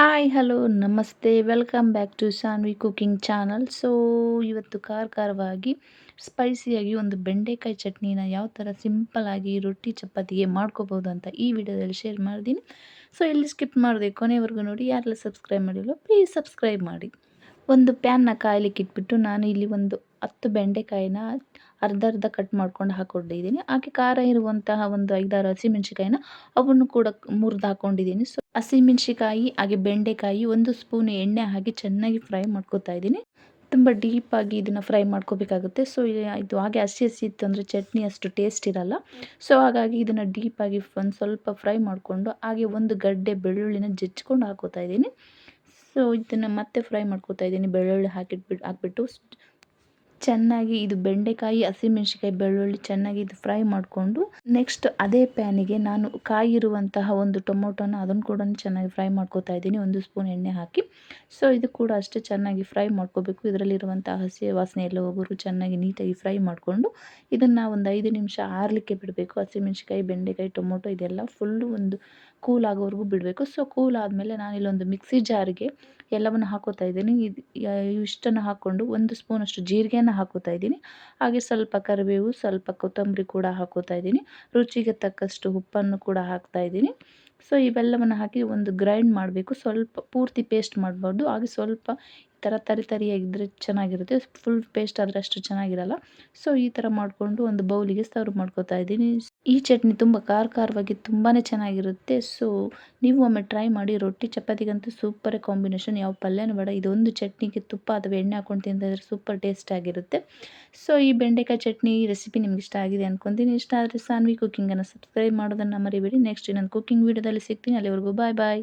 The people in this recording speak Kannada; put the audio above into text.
ಹಾಯ್ ಹಲೋ ನಮಸ್ತೆ. Welcome back to Sanvi cooking channel so ಇವತ್ತು ಖಾರ ಖಾರವಾಗಿ ಸ್ಪೈಸಿಯಾಗಿ ಒಂದು ಬೆಂಡೆಕಾಯಿ ಚಟ್ನಿನ ಯಾವ ಥರ ಸಿಂಪಲ್ಲಾಗಿ ರೊಟ್ಟಿ ಚಪಾತಿಗೆ ಮಾಡ್ಕೋಬೋದು ಅಂತ ಈ ವಿಡಿಯೋದಲ್ಲಿ ಶೇರ್ ಮಾಡಿದ್ದೀನಿ ಸೊ ಎಲ್ಲಿ ಸ್ಕಿಪ್ ಮಾಡಿದೆ ಕೊನೆವರೆಗೂ ನೋಡಿ. ಯಾರೆಲ್ಲ ಸಬ್ಸ್ಕ್ರೈಬ್ ಮಾಡಿಲ್ಲ ಪ್ಲೀಸ್ ಸಬ್ಸ್ಕ್ರೈಬ್ ಮಾಡಿ. ಒಂದು ಪ್ಯಾನ್ನ ಕಾಯಲಿಕ್ಕೆ ಇಟ್ಬಿಟ್ಟು ನಾನು ಇಲ್ಲಿ ಒಂದು ಹತ್ತು ಬೆಂಡೆಕಾಯಿನ ಅರ್ಧ ಅರ್ಧ ಕಟ್ ಮಾಡ್ಕೊಂಡು ಹಾಕ್ಕೊಂಡಿದ್ದೀನಿ. ಹಾಗೆ ಖಾರ ಇರುವಂತಹ ಒಂದು ಐದಾರು ಹಸಿಮೆಣ್ಸಿಕಾಯಿನ ಅವನ್ನು ಕೂಡ ಮುರಿದು ಹಾಕ್ಕೊಂಡಿದ್ದೀನಿ. ಸೊ ಹಸಿಮೆಣ್ಸಿಕಾಯಿ ಹಾಗೆ ಬೆಂಡೆಕಾಯಿ ಒಂದು ಸ್ಪೂನ್ ಎಣ್ಣೆ ಹಾಕಿ ಚೆನ್ನಾಗಿ ಫ್ರೈ ಮಾಡ್ಕೊತಾ ಇದ್ದೀನಿ. ತುಂಬ ಡೀಪಾಗಿ ಇದನ್ನು ಫ್ರೈ ಮಾಡ್ಕೋಬೇಕಾಗುತ್ತೆ. ಸೊ ಇದು ಹಾಗೆ ಹಸಿ ಹಸಿ ಇತ್ತು ಅಂದರೆ ಚಟ್ನಿ ಅಷ್ಟು ಟೇಸ್ಟ್ ಇರಲ್ಲ. ಸೊ ಹಾಗಾಗಿ ಇದನ್ನು ಡೀಪಾಗಿ ಒಂದು ಸ್ವಲ್ಪ ಫ್ರೈ ಮಾಡಿಕೊಂಡು ಹಾಗೆ ಒಂದು ಗಡ್ಡೆ ಬೆಳ್ಳುಳ್ಳಿನ ಜಜ್ಕೊಂಡು ಹಾಕೋತಾ ಇದ್ದೀನಿ. ಸೊ ಇದನ್ನು ಮತ್ತೆ ಫ್ರೈ ಮಾಡ್ಕೋತಾ ಇದ್ದೀನಿ. ಬೆಳ್ಳುಳ್ಳಿ ಹಾಕಿಟ್ಬಿಟ್ಟು ಹಾಕ್ಬಿಟ್ಟು ಚೆನ್ನಾಗಿ ಇದು ಬೆಂಡೆಕಾಯಿ ಹಸಿಮೆಣ್ಸಿಕಾಯಿ ಬೆಳ್ಳುಳ್ಳಿ ಚೆನ್ನಾಗಿ ಇದು ಫ್ರೈ ಮಾಡಿಕೊಂಡು ನೆಕ್ಸ್ಟ್ ಅದೇ ಪ್ಯಾನಿಗೆ ನಾನು ಕಾಯಿರುವಂತಹ ಒಂದು ಟೊಮೊಟೊನ ಅದನ್ನು ಕೂಡ ಚೆನ್ನಾಗಿ ಫ್ರೈ ಮಾಡ್ಕೋತಾ ಇದ್ದೀನಿ. ಒಂದು ಸ್ಪೂನ್ ಎಣ್ಣೆ ಹಾಕಿ. ಸೊ ಇದು ಕೂಡ ಅಷ್ಟೇ ಚೆನ್ನಾಗಿ ಫ್ರೈ ಮಾಡ್ಕೋಬೇಕು. ಇದರಲ್ಲಿರುವಂಥ ಹಸಿ ವಾಸನೆ ಎಲ್ಲ ಹೋಗೋರು ಚೆನ್ನಾಗಿ ನೀಟಾಗಿ ಫ್ರೈ ಮಾಡಿಕೊಂಡು ಇದನ್ನು ಒಂದು ಐದು ನಿಮಿಷ ಆರಲಿಕ್ಕೆ ಬಿಡಬೇಕು. ಹಸಿಮೆಣ್ಸಿಕಾಯಿ ಬೆಂಡೆಕಾಯಿ, ಟೊಮೊಟೊ ಇದೆಲ್ಲ ಫುಲ್ಲು ಒಂದು ಕೂಲ್ ಆಗೋವರೆಗೂ ಬಿಡಬೇಕು. ಸೊ ಕೂಲ್ ಆದಮೇಲೆ ನಾನು ಇಲ್ಲೊಂದು ಮಿಕ್ಸಿ ಜಾರಿಗೆ ಎಲ್ಲವನ್ನು ಹಾಕೋತಾ ಇದ್ದೀನಿ. ಇದು ಇಷ್ಟನ್ನು ಹಾಕ್ಕೊಂಡು ಒಂದು ಸ್ಪೂನಷ್ಟು ಜೀರಿಗೆನ ಹಾಕೋತಾ ಇದ್ದೀನಿ. ಹಾಗೆ ಸ್ವಲ್ಪ ಕರಿಬೇವು, ಸ್ವಲ್ಪ ಕೊತ್ತಂಬರಿ ಕೂಡ ಹಾಕೋತಾ ಇದ್ದೀನಿ. ರುಚಿಗೆ ತಕ್ಕಷ್ಟು ಉಪ್ಪನ್ನು ಕೂಡ ಹಾಕ್ತಾ ಇದ್ದೀನಿ. ಸೊ ಇವೆಲ್ಲವನ್ನು ಹಾಕಿ ಒಂದು ಗ್ರೈಂಡ್ ಮಾಡಬೇಕು. ಸ್ವಲ್ಪ ಪೂರ್ತಿ ಪೇಸ್ಟ್ ಮಾಡಬಾರ್ದು. ಹಾಗೆ ಸ್ವಲ್ಪ ಥರ ತರಿ ತರಿಯಾಗಿದ್ದರೆ ಚೆನ್ನಾಗಿರುತ್ತೆ. ಫುಲ್ ಪೇಸ್ಟ್ ಆದರೆ ಅಷ್ಟು ಚೆನ್ನಾಗಿರಲ್ಲ. ಸೊ ಈ ಥರ ಮಾಡಿಕೊಂಡು ಒಂದು ಬೌಲಿಗೆ ಸರ್ವ್ ಮಾಡ್ಕೋತಾ ಇದ್ದೀನಿ. ಈ ಚಟ್ನಿ ತುಂಬ ಖಾರ ಖಾರವಾಗಿ ತುಂಬಾ ಚೆನ್ನಾಗಿರುತ್ತೆ. ಸೊ ನೀವು ಒಮ್ಮೆ ಟ್ರೈ ಮಾಡಿ, ರೊಟ್ಟಿ, ಚಪಾತಿಗಂತೂ ಸೂಪರ್ ಕಾಂಬಿನೇಷನ್ ಯಾವ ಪಲ್ಯನೂ ಬೇಡ, ಇದೊಂದು ಚಟ್ನಿಗೆ ತುಪ್ಪ ಅಥವಾ ಎಣ್ಣೆ ಹಾಕೊಂಡು ತಿಂತಿದ್ರೆ ಸೂಪರ್ ಟೇಸ್ಟ್ ಆಗಿರುತ್ತೆ. ಸೊ ಈ ಬೆಂಡೆಕಾಯಿ ಚಟ್ನಿ ರೆಸಿಪಿ ನಿಮ್ಗೆ ಇಷ್ಟ ಆಗಿದೆ ಅನ್ಕೊತೀನಿ. ಇಷ್ಟ ಆದರೆ ಸಾನ್ವಿ ಕುಕ್ಕಿಂಗನ್ನು ಸಬ್ಸ್ಕ್ರೈಬ್ ಮಾಡೋದನ್ನು ಮರಿಬೇಡಿ. ನೆಕ್ಸ್ಟ್ ಇನ್ನೊಂದು ಕುಕ್ಕಿಂಗ್ ವೀಡಿಯೋದಲ್ಲಿ ಸಿಗ್ತೀನಿ. ಅಲ್ಲಿವರೆಗೂ ಬಾಯ್ ಬಾಯ್